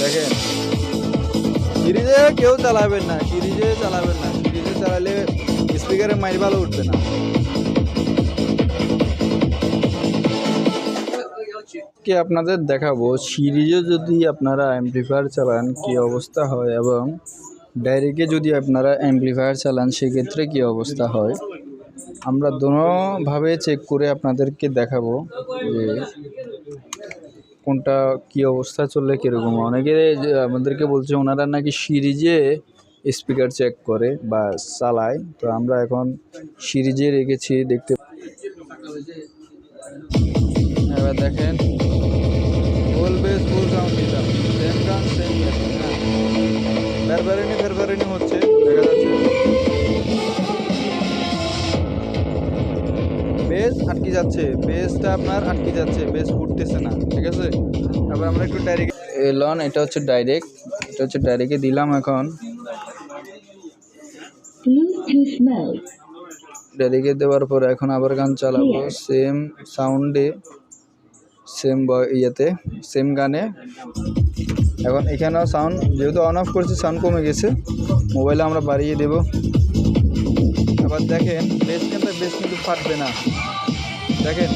দেখেন। সিরিজে কেউ চালাবেন না সিরিজে চালাবেন না। সিরিজে চালালে স্পিকারে মাইর ভালো উঠবে না। কি আপনাদের দেখাবো? সিরিজে যদি আপনারা অ্যাম্পলিফায়ার চালান কি অবস্থা হয়? এবং ডাইরেক্টে যদি আপনারা অ্যাম্পলিফায়ার চালান সেক্ষেত্রে কি অবস্থা হয়? আমরা দোনোভাবে চেক করে আপনাদেরকে দেখাবো যে কোনটা কি অবস্থা চললে কীরকম? অনেকে আমাদেরকে বলছে ওনারা নাকি সিরিজে স্পিকার চেক করে বা চালায়, তো আমরা এখন সিরিজে রেখেছি দেখতে এবার দেখেন। বেস ফুল ফেরফারিনি ফেরফারিনি হচ্ছে। বেস আটকে যাচ্ছে বেসটা আপনার আটকে যাচ্ছে বেস ফুটতেছে না ঠিক আছে? তারপর আমরা একটু ডাইরেক্ট এলন এটা হচ্ছে ডাইরেক্ট এটা হচ্ছে ডাইরেক্টে দিলাম এখন। ডাইরেক্টে দেওয়ার পর এখন আবার গান চালাবো সেম সাউন্ডে সেম ইয়েতে সেম গানে। এখন এখানেও সাউন্ড যেহেতু অন অফ করছি সাউন্ড কমে গেছে মোবাইলে আমরা বাড়িয়ে দেব। আবার দেখেন বেস কিন্তু বেস কিন্তু ফাটবে না। দেখেন।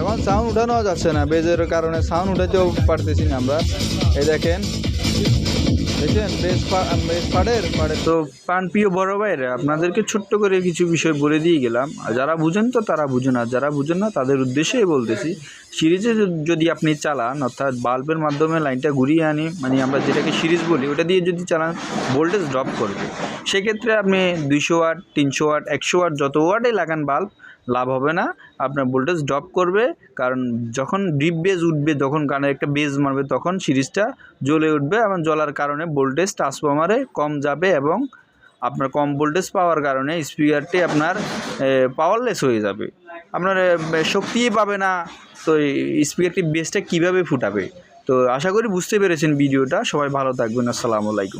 এখন সাউন্ড উঠানো যাচ্ছে না, বেজের কারণে সাউন্ড উঠাতেও পারতেছি না আমরা। এই দেখেন। তো বড় ভাইরা আপনাদেরকে ছোট্ট করে কিছু বিষয় বলে দিয়ে গেলাম। যারা বুঝেন তো তারা বুঝেন, আর যারা বুঝেন না তাদের উদ্দেশ্যেই বলতেছি, সিরিজে যদি আপনি চালান, অর্থাৎ বাল্বের মাধ্যমে লাইনটা ঘুরিয়ে আনি মানে আমরা যেটাকে সিরিজ বলি, ওটা দিয়ে যদি চালান, ভোল্টেজ ড্রপ করবে। সেক্ষেত্রে আপনি দুইশো ওয়াট, তিনশো ওয়াট, একশো ওয়াট, যত ওয়াটে লাগান বাল্ব লাভ হবে না। আপনার ভোল্টেজ ড্রপ করবে, কারণ যখন ডিপ বেজ উঠবে, যখন গানের একটা বেজ মারবে, তখন সিরিজটা জ্বলে উঠবে এবং জ্বলার কারণে ভোল্টেজ ট্রান্সফর্মারে কম যাবে এবং আপনার কম ভোল্টেজ পাওয়ার কারণে স্পিকারটি আপনার পাওয়ারলেস হয়ে যাবে। আপনার শক্তিই পাবে না। তো স্পিকারটি বেসটা কীভাবে ফুটাবে? তো আশা করি বুঝতে পেরেছেন ভিডিওটা। সবাই ভালো থাকবেন। আসসালামু আলাইকুম।